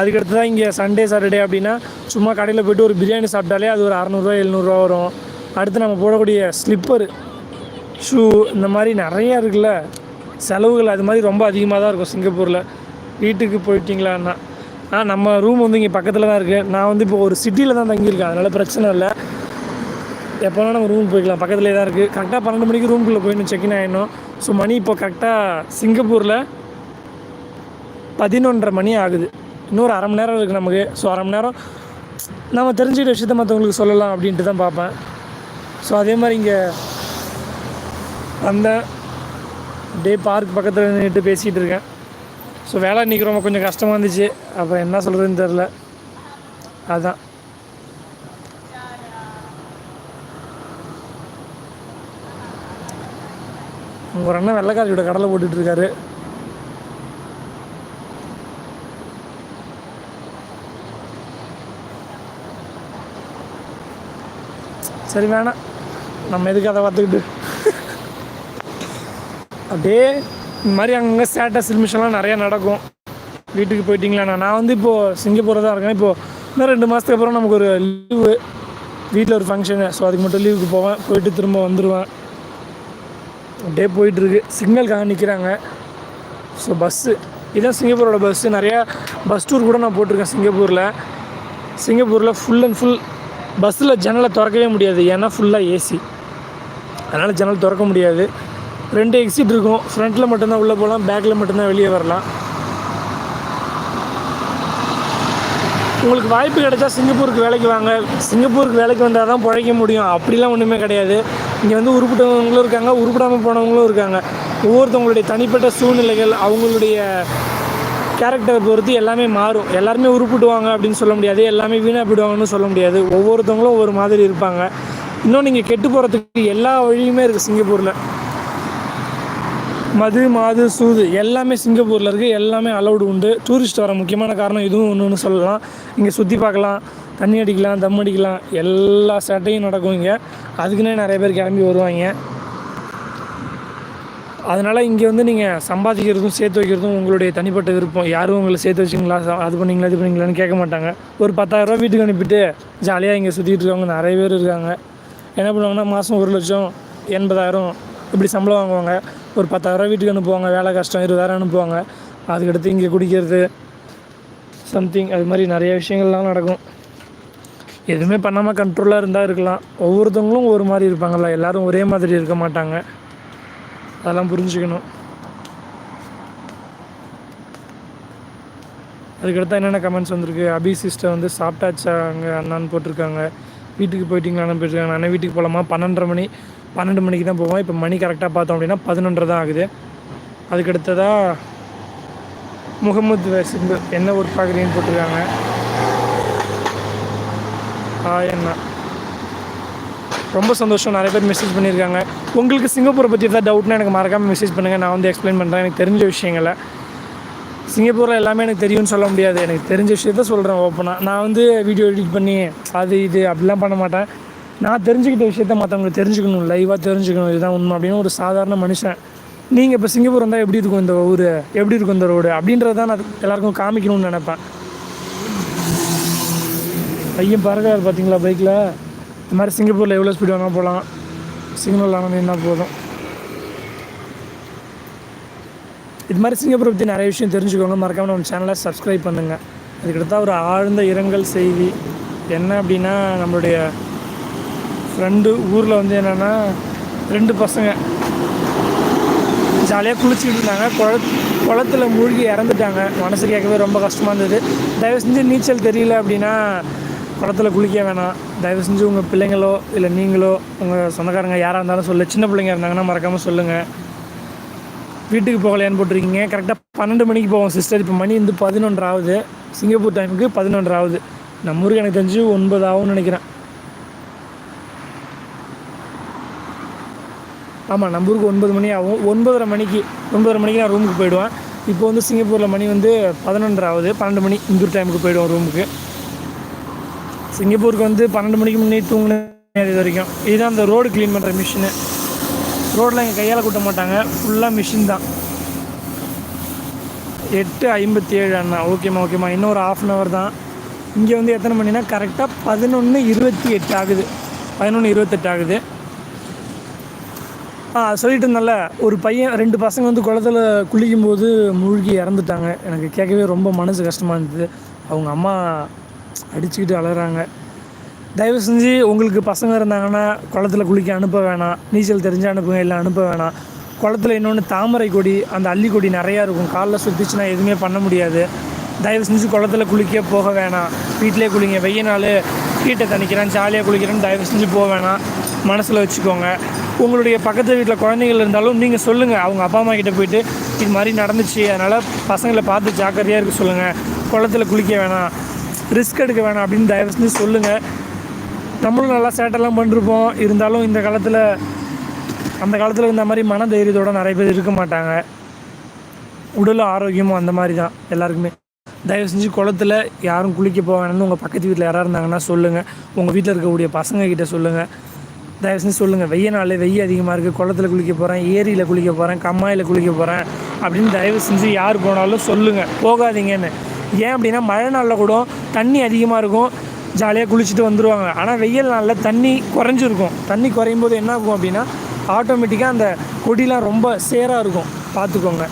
அதுக்கடுத்து தான் இங்கே சண்டே சாட்டர்டே அப்படின்னா சும்மா கடையில் போய்ட்டு ஒரு பிரியாணி சாப்பிட்டாலே அது ஒரு அறநூறுவா எழுநூறுவா வரும். அடுத்து நம்ம போடக்கூடிய ஸ்லிப்பரு ஷூ இந்த மாதிரி நிறையா இருக்குல்ல. செலவுகள் அது மாதிரி ரொம்ப அதிகமாக தான் இருக்கும் சிங்கப்பூரில். வீட்டுக்கு போயிட்டீங்களான்னா. ஆ நம்ம ரூம் வந்து இங்கே பக்கத்தில் தான் இருக்குது நான் வந்து இப்போ ஒரு சிட்டியில் தான் தங்கியிருக்கேன். அதனால் பிரச்சனை இல்லை. எப்போனா நம்ம ரூம் போய்க்கலாம். பக்கத்துலேயே தான் இருக்குது கரெக்டாக பன்னெண்டு மணிக்கு ரூம்குள்ளே போயிடணும் செக்இன் ஆகிடணும் ஸோ மணி இப்போ கரெக்டாக சிங்கப்பூரில் பதினொன்றரை மணி ஆகுது. இன்னொரு அரை மணி நேரம் இருக்குது நமக்கு. ஸோ அரை மணி நேரம் நம்ம தெரிஞ்சுக்கிட்ட விஷயத்த மற்றவங்களுக்கு சொல்லலாம் அப்படின்ட்டு தான் பார்ப்பேன். ஸோ அதே மாதிரி இங்கே வந்தேன் டே பார்க் பக்கத்தில் நின்றுட்டு பேசிகிட்டு இருக்கேன். ஸோ வேலை இன்றைக்கி ரொம்ப கொஞ்சம் கஷ்டமாக இருந்துச்சு. அப்புறம் என்ன சொல்கிறதுன்னு தெரில அதுதான் உங்கள் அண்ணன் வெள்ளைக்காரியோட கடலை போட்டுட்ருக்காரு சரி வேணாம். நம்ம எதுக்கு அதை பார்த்துக்கிட்டு? அப்படியே இந்த மாதிரி அங்கங்கே ஸ்டேட்டஸ் நிமிஷம்லாம் நிறையா நடக்கும். வீட்டுக்கு போயிட்டீங்களாண்ணா நான் வந்து இப்போது சிங்கப்பூரில் தான் இருக்கேன். இப்போது இன்னும் ரெண்டு மாதத்துக்கு அப்புறம் நமக்கு ஒரு லீவு வீட்டில் ஒரு ஃபங்க்ஷனு ஸோ அதுக்கு மட்டும் லீவுக்கு போவேன். போயிட்டு திரும்ப வந்துடுவேன் அப்படியே போயிட்டுருக்கு. சிக்னலுக்காக நிற்கிறாங்க ஸோ பஸ்ஸு இதுதான் சிங்கப்பூரோட பஸ்ஸு நிறையா பஸ் டூர் கூட நான் போட்டிருக்கேன் சிங்கப்பூரில். சிங்கப்பூரில் ஃபுல் அண்ட் ஃபுல் பஸ்ஸில் ஜன்னலை திறக்கவே முடியாது. ஏன்னா ஃபுல்லாக ஏசி அதனால் ஜன்னல் திறக்க முடியாது. ரெண்டு எக்ஸிட் இருக்கும். ஃப்ரண்ட்டில் மட்டும்தான் உள்ளே போகலாம். பேக்கில் மட்டும்தான் வெளியே வரலாம். உங்களுக்கு வாய்ப்பு கிடைச்சா சிங்கப்பூருக்கு வேலைக்கு வாங்க. சிங்கப்பூருக்கு வேலைக்கு வந்தால் தான் பிழைக்க முடியும். அப்படிலாம் ஒன்றுமே கிடையாது. இங்கே வந்து உருப்பிட்டவங்களும் இருக்காங்க. உருப்பிடாமல் போனவங்களும் இருக்காங்க. ஒவ்வொருத்தவங்களுடைய தனிப்பட்ட சூழ்நிலைகள் அவங்களுடைய கேரக்டரை பொறுத்து எல்லாமே மாறும். எல்லாருமே உருப்பிடுவாங்க அப்படின்னு சொல்ல முடியாது. எல்லாமே வீணாக போயிடுவாங்கன்னு சொல்ல முடியாது. ஒவ்வொருத்தவங்களும் ஒவ்வொரு மாதிரி இருப்பாங்க. இன்னும் நீங்கள் கெட்டு போகிறதுக்கு எல்லா வழியுமே இருக்குது சிங்கப்பூரில். மது மாது சூது எல்லாமே சிங்கப்பூரில் இருக்குது எல்லாமே அலௌடு உண்டு. டூரிஸ்ட் வர முக்கியமான காரணம் இதுவும் ஒன்று சொல்லலாம். இங்கே சுற்றி பார்க்கலாம். தண்ணி அடிக்கலாம் தம் அடிக்கலாம். எல்லா சேட்டையும் நடக்கும் இங்கே. அதுக்குன்னே நிறைய பேர் கிளம்பி வருவாங்க. அதனால் இங்கே வந்து நீங்கள் சம்பாதிக்கிறதும் சேர்த்து வைக்கிறதும் உங்களுடைய தனிப்பட்ட விருப்பம். யாரும் உங்களை சேர்த்து வச்சிங்களா அது பண்ணீங்களா இது பண்ணிங்களான்னு கேட்க மாட்டாங்க. ஒரு பத்தாயிரரூபா வீட்டுக்கு அனுப்பிட்டு ஜாலியாக இங்கே சுற்றிட்டு இருக்கவங்க நிறைய பேர் இருக்காங்க. என்ன பண்ணுவாங்கன்னா மாதம் ஒரு லட்சம் எண்பதாயிரம் இப்படி சம்பளம் வாங்குவாங்க. ஒரு பத்தாயிரரூபா வீட்டுக்கு அனுப்புவாங்க வேலை கஷ்டம் இருபதாயிரம் அனுப்புவாங்க. அதுக்கடுத்து இங்கே குடிக்கிறது சம்திங் அது மாதிரி நிறைய விஷயங்கள்லாம் நடக்கும். எதுவுமே பண்ணாமல் கண்ட்ரோலாக இருந்தால் இருக்கலாம். ஒவ்வொருத்தவங்களும் ஒரு மாதிரி இருப்பாங்கல்ல எல்லோரும் ஒரே மாதிரி இருக்க மாட்டாங்க. அதெல்லாம் புரிஞ்சுக்கணும். அதுக்கடுத்து என்னென்ன கமெண்ட்ஸ் வந்திருக்கு? அபி சிஸ்டர் வந்து சாப்பிட்டாச்சா? அங்கே அண்ணான்னு போட்டிருக்காங்க. வீட்டுக்கு போயிட்டீங்களான்னு போயிருக்காங்க. அண்ணன் வீட்டுக்கு போகலாமா பன்னெண்டரை மணி பன்னெண்டு மணிக்கு தான் போவோம். இப்போ மணி கரெக்டாக பார்த்தோம் அப்படின்னா பதினொன்றரை தான் ஆகுது. அதுக்கடுத்ததாக முகமது சிம்பு என்ன ஒர்க் பார்க்குறீங்கன்னு போட்டிருக்காங்க? ஆ என்ன ரொம்ப சந்தோஷம். நிறைய பேர் மெசேஜ் பண்ணியிருக்காங்க. உங்களுக்கு சிங்கப்பூரை பற்றி எதாவது டவுட்னா எனக்கு மறக்காமல் மெசேஜ் பண்ணுங்கள் நான் வந்து எக்ஸ்பிளைன் பண்ணுறேன் எனக்கு தெரிஞ்ச விஷயங்களை. சிங்கப்பூரில் எல்லாமே எனக்கு தெரியும்னு சொல்ல முடியாது. எனக்கு தெரிஞ்ச விஷயத்த சொல்கிறேன் ஓப்பனாக நான் வந்து வீடியோ எடிட் பண்ணி அது இது அப்படிலாம் பண்ண மாட்டேன். நான் தெரிஞ்சுக்கிட்ட விஷயத்த மற்றவங்களுக்கு தெரிஞ்சுக்கணும். லைவாக தெரிஞ்சுக்கணும். இதுதான் உண்மை அப்படின்னு ஒரு சாதாரண மனுஷன். நீங்கள் இப்போ சிங்கப்பூர் வந்தால் எப்படி இருக்கும் இந்த ஊர்? எப்படி இருக்கும் இந்த ரோடு அப்படின்றத தான் நான் எல்லாருக்கும் காமிக்கணும்னு நினைப்பேன். பையன் பறக்காரு பார்த்தீங்களா பைக்கில் இந்த மாதிரி சிங்கப்பூரில் எவ்வளோ ஸ்பீடு வேணால் போகலாம். சிக்னல் ஆனால் நின்னால் போதும். இது மாதிரி சிங்கப்பூரை பற்றி நிறைய விஷயம் தெரிஞ்சுக்கோங்க. மறக்காமல் நம்ம சேனலை சப்ஸ்கிரைப் பண்ணுங்கள் அதுக்கடுத்தா ஒரு ஆழ்ந்த இரங்கல் செய்தி. என்ன அப்படின்னா நம்மளுடைய ஃப்ரெண்டு ஊரில் வந்து என்னென்னா ரெண்டு பசங்க. ஜாலியாக குளிச்சுக்கிட்டு இருந்தாங்க. குள குளத்துல மூழ்கி இறந்துட்டாங்க. மனசு கேட்கவே ரொம்ப கஷ்டமாக இருந்தது. தயவு செஞ்சு நீச்சல் தெரியல அப்படின்னா குளத்தில் குளிக்க வேணாம். தயவு செஞ்சு உங்கள் பிள்ளைங்களோ இல்லை நீங்களோ உங்கள் சொந்தக்காரங்க யாராக இருந்தாலும் சொல்லு. சின்ன பிள்ளைங்க இருந்தாங்கன்னா மறக்காமல் சொல்லுங்கள் வீட்டுக்கு போகலையான்னு போட்டிருக்கீங்க. கரெக்டாக பன்னெண்டு மணிக்கு போவோம் சிஸ்டர் இப்போ மணி வந்து பதினொன்று ஆகுது சிங்கப்பூர் டைமுக்கு பதினொன்று ஆகுது நம்ம ஊருக்கு எனக்கு தெரிஞ்சு ஒன்பது ஆகும்னு நினைக்கிறேன். ஆமாம் நம்ம ஊருக்கு ஒன்பது மணி ஆகும். ஒன்பதரை மணிக்கு ஒன்பதரை மணிக்கு நான் ரூமுக்கு போயிடுவேன். இப்போ வந்து சிங்கப்பூரில் மணி வந்து பதினொன்றரை ஆகுது பன்னெண்டு மணி இந்தூர் டைமுக்கு போயிடுவோம் ரூமுக்கு சிங்கப்பூருக்கு வந்து பன்னெண்டு மணிக்கு முன்னே தூங்கினேன் இது வரைக்கும். இதுதான் அந்த ரோடு க்ளீன் பண்ணுற மிஷினு ரோட்டில் எங்கள் கையால் கூட்ட மாட்டாங்க. ஃபுல்லாக மிஷின் தான். எட்டு ஐம்பத்தி ஏழு அண்ணா ஓகேம்மா ஓகேம்மா இன்னும் ஒரு ஆஃப் அன் ஹவர் தான். இங்கே வந்து எத்தனை மணினா கரெக்டாக பதினொன்று இருபத்தி எட்டு ஆகுது. பதினொன்று இருபத்தெட்டு ஆகுது. ஆ சொல்லிட்டு இருந்தேன்ல ஒரு பையன் ரெண்டு பசங்க வந்து குளத்துல குளிக்கும்போது மூழ்கி இறந்துட்டாங்க. எனக்கு கேட்கவே ரொம்ப மனசு கஷ்டமாக இருந்தது. அவங்க அம்மா அடிச்சுக்கிட்டு அலறாங்க. தயவு செஞ்சு உங்களுக்கு பசங்க இருந்தாங்கன்னா குளத்துல குளிக்க அனுப்ப வேணாம். நீச்சல் தெரிஞ்சு அனுப்புங்க இல்லை அனுப்ப வேணாம். குளத்துல இன்னொன்று தாமரை கொடி அந்த அள்ளி கொடி நிறையா இருக்கும். காலில் சுற்றிச்சுன்னா எதுவுமே பண்ண முடியாது. தயவு செஞ்சு குளத்துல குளிக்க போக வேணாம். வீட்டிலே குளிங்க. வெய்ய நாள் வீட்டை தணிக்கிறேன் ஜாலியாக குளிக்கிறேன்னு தயவு செஞ்சு போக வேணாம். மனசில் வச்சுக்கோங்க. உங்களுடைய பக்கத்து வீட்டில் குழந்தைகள் இருந்தாலும் நீங்கள் சொல்லுங்கள் அவங்க அப்பா அம்மா கிட்டே போயிட்டு இது மாதிரி நடந்துச்சு. அதனால் பசங்களை பார்த்து ஜாக்கிரதையாக இருக்க சொல்லுங்கள் குளத்துல குளிக்க வேணாம். ரிஸ்க் எடுக்க வேணாம் அப்படின்னு தயவு செஞ்சு சொல்லுங்கள் நம்மளும் நல்லா சேட்டெல்லாம் பண்ணிருப்போம். இருந்தாலும் இந்த காலத்தில் அந்த காலத்தில் இந்த மாதிரி மன தைரியத்தோட நிறைய பேர் இருக்க மாட்டாங்க. உடலும் ஆரோக்கியமும் அந்த மாதிரி தான் எல்லாருக்குமே. தயவு செஞ்சு குளத்துல யாரும் குளிக்க போக வேணும்னு உங்கள் பக்கத்து வீட்டில் யாராக இருந்தாங்கன்னா சொல்லுங்கள் உங்கள் வீட்டில் இருக்கக்கூடிய பசங்க கிட்ட சொல்லுங்கள் தயவு செஞ்சு சொல்லுங்கள் வெய்ய நாள் வெய்ய அதிகமாக இருக்குது குளத்துல குளிக்க போகிறேன் ஏரியில் குளிக்க போகிறேன் கம்மாயில் குளிக்க போகிறேன் அப்படின்னு தயவு செஞ்சு யார் போனாலும் சொல்லுங்கள் போகாதீங்கன்னு. ஏன் அப்படின்னா மழை நாளில் கூட தண்ணி அதிகமாக இருக்கும். ஜாலியாக குளிச்சுட்டு வந்துடுவாங்க ஆனால் வெயில் நாளில் தண்ணி குறைஞ்சிருக்கும். தண்ணி குறையும் போது என்ன ஆகும் அப்படின்னா ஆட்டோமேட்டிக்காக அந்த கொடிலாம் ரொம்ப சேராக இருக்கும். பார்த்துக்கோங்க.